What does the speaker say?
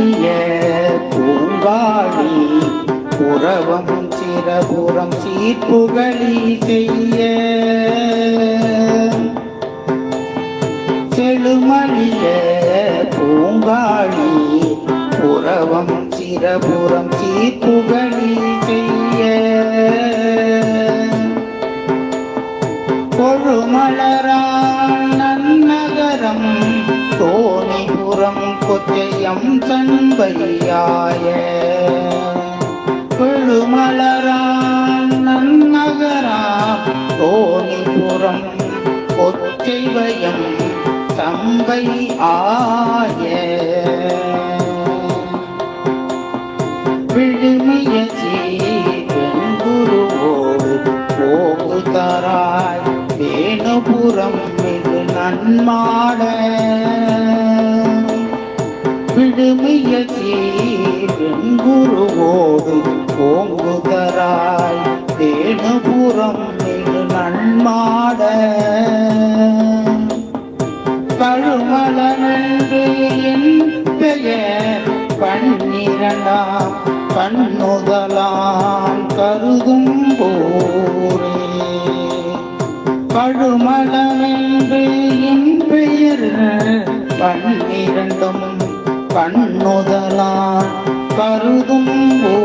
ஆடிய பூங்காடி புறவம் சிறபுறம் சீர்புகழி செய்ய. செழுமணிய பூங்காடி புறவம் சிறபுறம் சீர்புகழி செய்ய. பொழுமலரான் நன்னகரம் தோன் கொச்சையம் தன்பையாய கொழுமலரான் நன்னகராம் தோணிபுரம் கொச்சைவயம் தம்பை ஆய விழுமிய சீர்குருவோடு போகுதராய் வேணுபுறம் மிகு நன்மாட. விழுமிய குருவோடு போங்குதராய் தேனுபுறம் நன்மாட. கழுமலனன்று என் பெயர் பன்னிரண்டாம் கண்ணுதலாம் கருதும் போரே. கழுமலனன்று என் பெயர் பன்னிரண்டும் கண்ணுதலாம் கருதும் போரே